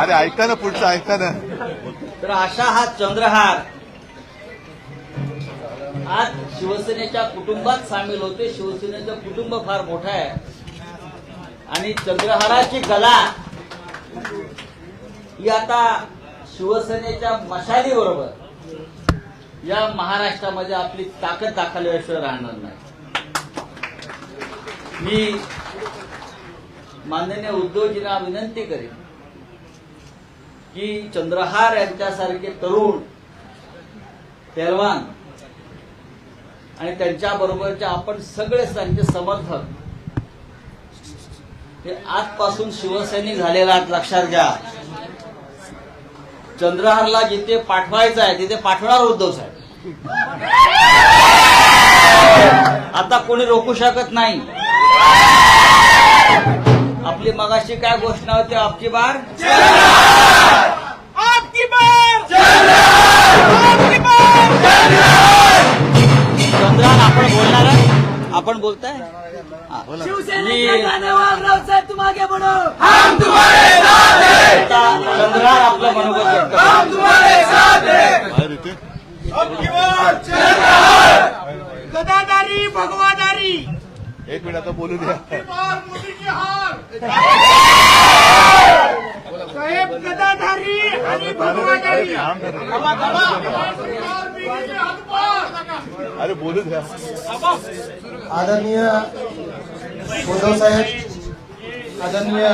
अरे ऐका ना पुढचं ऐका ना. तर अशा हा चंद्रहार. आज शिवसेनेच्या कुटुंबात सामील होते. शिवसेनेचं कुटुंब फार मोठं आहे. आणि चंद्रहाराची कला ही आता शिवसेनेच्या मशाली बरोबर या महाराष्ट्रामध्ये आपली ताकद दाखवल्याशिवाय राहणार नाही. मी माननीय उद्धवजींना विनंती करेन की चंद्रहार यांच्यासारखे तरुण पेलवान आणि त्यांच्याबरोबरचे आपण सगळे त्यांचे समर्थक हे आजपासून शिवसैनिक झालेला लक्षात घ्या. चंद्रहारला जिथे पाठवायचं आहे तिथे पाठवणार उद्धव साहेब. आता कोणी रोखू शकत नाही. आपली मगाशी काय घोषणा होती? आपकी बार? आपकी बार! आपकी बार! आपण बोलणार आहे? आपण बोलताय? हा. शिवसेनेचे मी- गाणेवार रावसाहेब तुम आगे बढ़ो हम तुम्हारे आता चंद्रहार आपलं मनोगत व्यक्त करतो. तुम्हारे साथ हैं बाहेर येते गदादारी भगवादारी एक मिनिट आता बोलू द्या. साहेब गदाधारी आणि. अरे बोलू द्या. आदरणीय उद्धव साहेब आदरणीय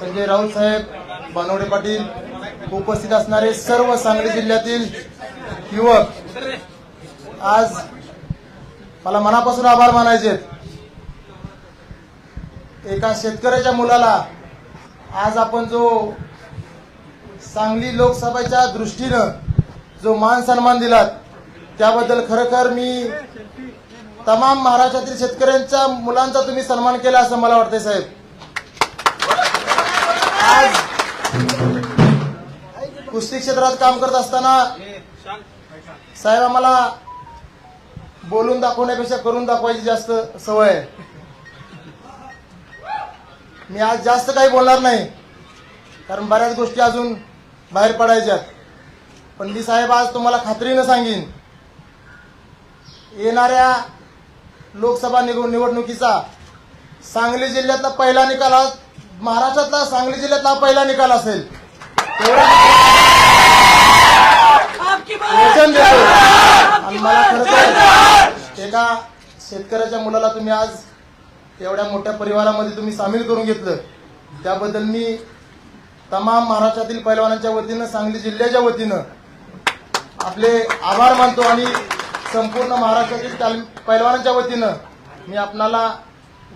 संजय राऊत साहेब बनवडे पाटील उपस्थित असणारे सर्व सांगली जिल्ह्यातील युवक आज मला मनापासून आभार मानायचे एका शेतकऱ्याच्या मुलाला आज आपण जो सांगली लोकसभेच्या दृष्टीनं जो मान सन्मान दिलात त्याबद्दल खरोखर मी तमाम महाराष्ट्रातील शेतकऱ्यांच्या मुलांचा तुम्ही सन्मान केला असं मला वाटतंय साहेब. आज कुस्ती क्षेत्रात काम करत असताना साहेब आम्हाला बोलून दाखवण्यापेक्षा करून दाखवायची जास्त सवय आहे. मी आज जास्त काही बोलणार नाही. कारण बऱ्याच गोष्टी अजून बाहेर पडायच्यात पण मी साहेब आज तुम्हाला खात्रीनं सांगेन येणाऱ्या लोकसभा निवड- निवडणुकीचा सांगली जिल्ह्यातला पहिला निकाल हा महाराष्ट्रातला सांगली जिल्ह्यातला हा पहिला निकाल असेल. वचन देतो. आणि मला एका शेतकऱ्याच्या मुलाला तुम्ही आज एवढ्या मोठ्या परिवारामध्ये तुम्ही सामील करून घेतलं. त्याबद्दल मी तमाम महाराष्ट्रातील पैलवानांच्या वतीनं सांगली जिल्ह्याच्या वतीनं आपले आभार मानतो आणि संपूर्ण महाराष्ट्रातील पैलवानांच्या वतीनं मी आपणाला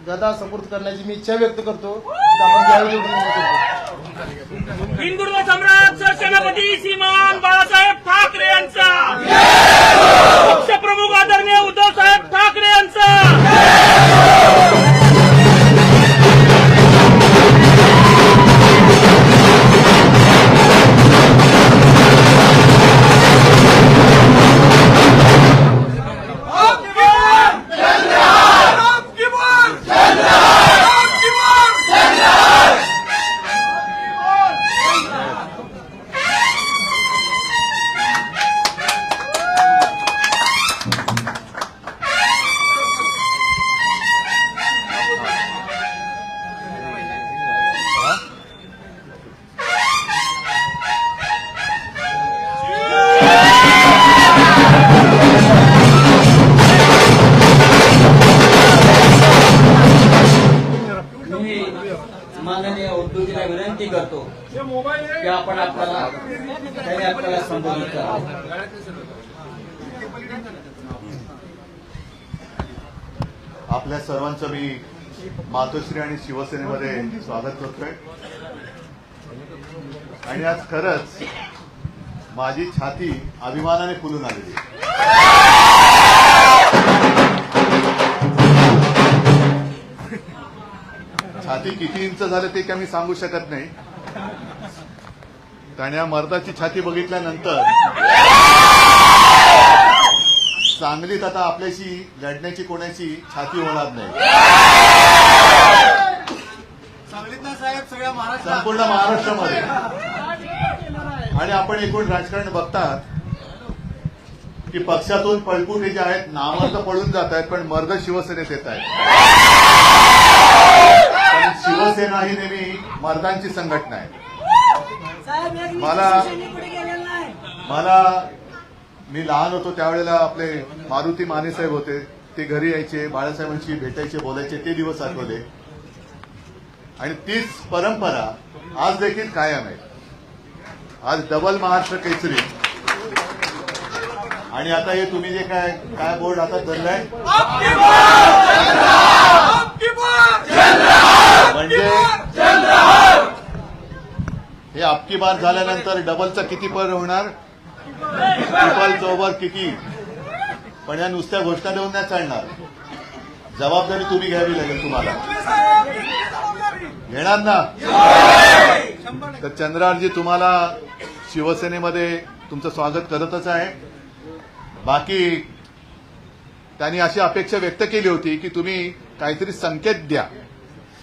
गदा सपूर्द करण्याची मी इच्छा व्यक्त करतो. आपण करतो हिंदुत्व सम्राट सरसेनापती श्रीमान बाळासाहेब ठाकरे यांचा. पक्षप्रमुख आदरणीय करतो. की आपण आपल्याला त्यांनी आपल्याला संबोधित करावं. आपल्या सर्वांचं मी मातोश्री आणि शिवसेनेमध्ये स्वागत करतोय. आणि आज खरंच माझी छाती अभिमानाने फुलून आलेली छाती किती इंच झालं ते काय मी सांगू शकत नाही. कारण या मर्दाची छाती बघितल्यानंतर सांगलीत आता आपल्याशी लढण्याची कोणाची छाती होणार नाही. संपूर्ण महाराष्ट्रामध्ये. आणि आपण एकूण राजकारण बघतात की पक्षातून पळकुटे जे आहेत नामर्द पळून जात आहेत पण मर्द शिवसेनेत येत आहेत. पण शिवसेना ही नेहमी मर्दांची संघटना आहे. मला- मला मी लहान होतो त्यावेळेला आपले मारुती माने साहेब होते. ते घरी यायचे बाळासाहेबांशी भेटायचे बोलायचे ते दिवस आठवले. आणि तीच परंपरा आज देखील कायम आहे. आज डबल महाराष्ट्र केसरी. आणि आता हे तुम्ही जे काय काय बोर्ड हातात धरलाय? म्हणजे हे आपकी बार झाल्यानंतर डबलचा किती पर होणार? ट्रिपल चौबर किती? पण या नुसत्या घोषणा देऊन नाही चालणार. जबाबदारी तुम्ही घ्यावी लागेल तुम्हाला. घेणार ना? तर चंद्रारजी तुम्हाला शिवसेनेमध्ये तुमचं स्वागत करतच आहे. बाकी त्यांनी अशी अपेक्षा व्यक्त केली होती की तुम्ही काहीतरी संकेत द्या.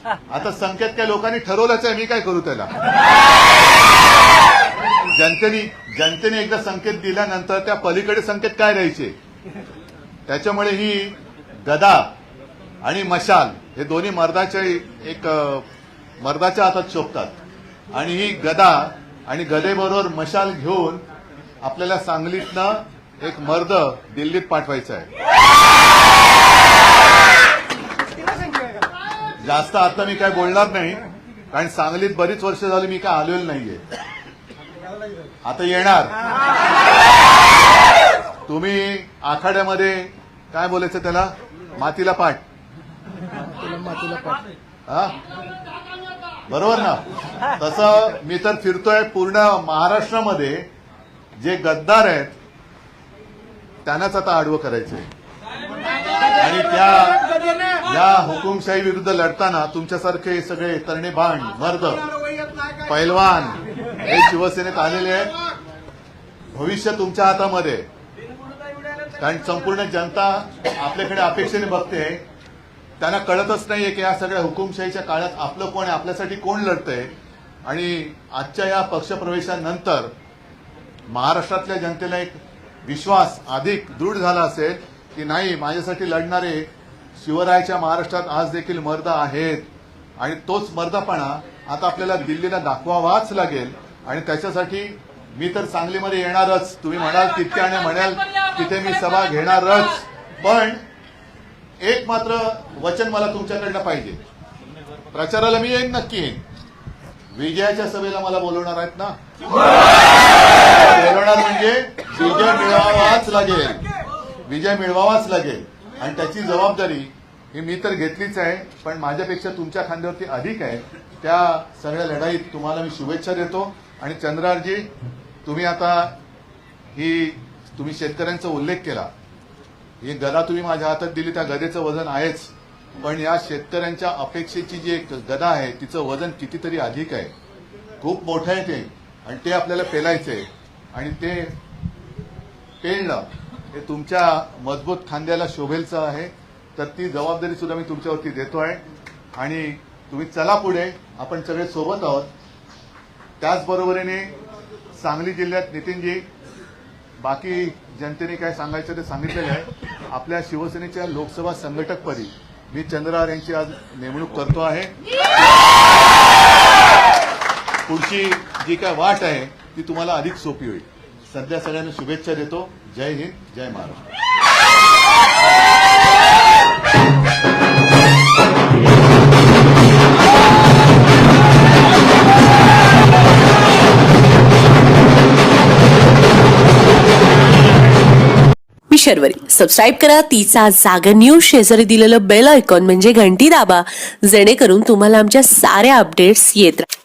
आता संकेत काय लोकांनी ठरवलंच आहे मी काय करू त्याला? जनतेने जनतेने एकदा संकेत दिल्यानंतर त्या पलीकडे संकेत काय राहायचे? त्याच्यामुळे ही गदा आणि मशाल हे दोन्ही मर्दाच्या एक मर्दाच्या हातात शोभतात. आणि ही गदा आणि गदेबरोबर मशाल घेऊन आपल्याला सांगलीतनं एक मर्द दिल्लीत पाठवायचा आहे. जास्त आता मी काय बोलणार नाही कारण सांगलीत बरीच वर्ष झाली मी काय आलेलो नाहीये. आता येणार. तुम्ही आखाड्यामध्ये काय बोलायचं त्याला? मातीला पाठ. हा? बरोबर ना? तसं मी तर फिरतोय पूर्ण महाराष्ट्रामध्ये. जे गद्दार आहेत त्यांनाच आता आडवं करायचंय. आणि त्या या हुकुमशाही विरुद्ध लढताना तुमच्यासारखे सगळे तरणे भांड मर्द पैलवान हे शिवसेनेत आलेले आहेत. भविष्य तुमच्या हातामध्ये. कारण संपूर्ण जनता आपल्याकडे अपेक्षेने बघते. त्यांना कळतच नाहीये की या सगळ्या हुकुमशाहीच्या काळात आपलं कोण आपल्यासाठी कोण लढतंय. आणि आजच्या या पक्षप्रवेशानंतर महाराष्ट्रातल्या जनतेला एक विश्वास अधिक दृढ झाला असेल की नाही माझ्यासाठी लढणारे शिवरायाच्या महाराष्ट्रात आज देखील मर्द आहेत. आणि तोच मर्दपणा आता आपल्याला दिल्लीला दाखवावाच लागेल. आणि त्याच्यासाठी मी तर सांगलीमध्ये येणारच. तुम्ही म्हणाल तितक्या आणि म्हणाल तिथे मी सभा घेणारच. पण एक मात्र वचन मला तुमच्याकडनं पाहिजे. प्रचाराला मी येईन नक्की येईन. विजयाच्या सभेला मला बोलवणार आहेत ना? बोलवणार म्हणजे विजय मिळवावाच लागेल. विजय मिळवावाच लागेल. आणि त्याची जबाबदारी ही मी तर घेतलीच आहे पण माझ्यापेक्षा तुमच्या खांद्यावरती अधिक आहे. त्या सगळ्या लढाईत तुम्हाला मी शुभेच्छा देतो. आणि चंद्रारजी तुम्ही आता ही तुम्ही शेतकऱ्यांचा उल्लेख केला. ही गदा तुम्ही माझ्या हातात दिली त्या गदेचं वजन आहेच. पण या शेतकऱ्यांच्या अपेक्षेची जी एक गदा आहे तिचं वजन कितीतरी अधिक आहे. खूप मोठं आहे ते. आणि ते आपल्याला पेलायचंय. आणि ते पेलणं हे तुमच्या मजबूत खांद्याला शोभेलचं आहे. तर ती जबाबदारी सुद्धा मी तुमच्यावरती देतोय आणि तुम्ही चला पुढे. आपण सगळे सोबत आहोत. त्याचबरोबरीने सांगली जिल्ह्यात नितीनजी बाकी जनतेने काय सांगायचं ते सांगितलेलं आहे. आपल्या शिवसेनेच्या लोकसभा संघटकपदी मी चंद्रहार यांची आज नेमणूक करतो आहे. पुढची जी काय वाट आहे ती तुम्हाला अधिक सोपी होईल. सध्या सगळ्यांना शुभेच्छा देतो. जय हिंद जय महाराष्ट्र. मी शर्वरी. सबस्क्राईब करा तिचा जागर न्यूज शेजारी दिलेलं बेल आयकॉन म्हणजे घंटी दाबा जेणेकरून तुम्हाला आमच्या साऱ्या अपडेट्स येत राहतात